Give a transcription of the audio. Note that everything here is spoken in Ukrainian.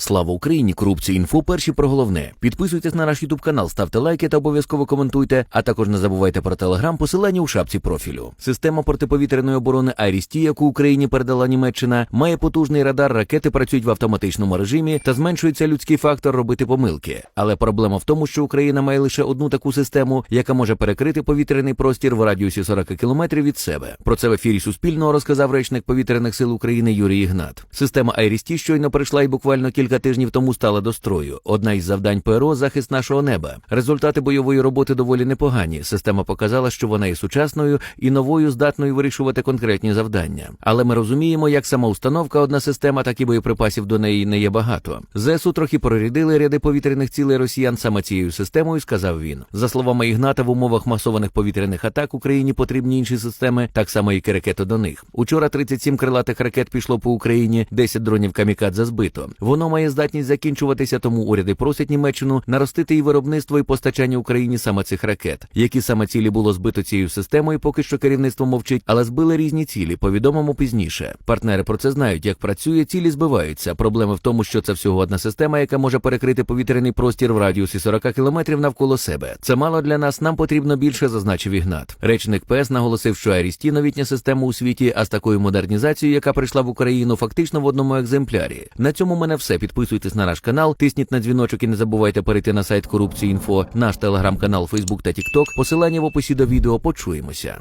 Слава Україні! Корупція інфо перші про головне. Підписуйтесь на наш Ютуб канал, ставте лайки та обов'язково коментуйте. А також не забувайте про телеграм, посилання у шапці профілю. Система протиповітряної оборони Айрісті, яку Україні передала Німеччина, має потужний радар. Ракети працюють в автоматичному режимі та зменшується людський фактор робити помилки. Але проблема в тому, що Україна має лише одну таку систему, яка може перекрити повітряний простір в радіусі 40 кілометрів від себе. Про це в ефірі Суспільного розказав речник повітряних сил України Юрій Ігнат. Система Айрісті щойно прийшла і буквально кілька тижнів тому стала до строю. Одна із завдань ПРО захист нашого неба. Результати бойової роботи доволі непогані. Система показала, що вона є сучасною і новою здатною вирішувати конкретні завдання. Але ми розуміємо, як сама установка одна система, так і боєприпасів до неї не є багато. ЗСУ трохи прорядили ряди повітряних цілей росіян саме цією системою, сказав він. За словами Ігната, в умовах масованих повітряних атак Україні потрібні інші системи, так само і ракети до них. Учора 37 крилатих ракет пішло по Україні, 10 дронів камікадзе збито. Воно має здатність закінчуватися, тому уряди просять Німеччину наростити і виробництво і постачання Україні саме цих ракет. Які саме цілі було збито цією системою, поки що керівництво мовчить, але збили різні цілі. Повідомимо пізніше. Партнери про це знають, як працює, цілі збиваються. Проблема в тому, що це всього одна система, яка може перекрити повітряний простір в радіусі 40 кілометрів навколо себе. Це мало для нас. Нам потрібно більше, зазначив Ігнат. Речник ПС наголосив, що Арісті новітня система у світі, а з такою модернізацією, яка прийшла в Україну, фактично в одному екземплярі. На цьому мене все. Підписуйтесь на наш канал, тисніть на дзвіночок і не забувайте перейти на сайт корупції інфо, наш телеграм-канал, Фейсбук та Тікток. Посилання в описі до відео. Почуємося.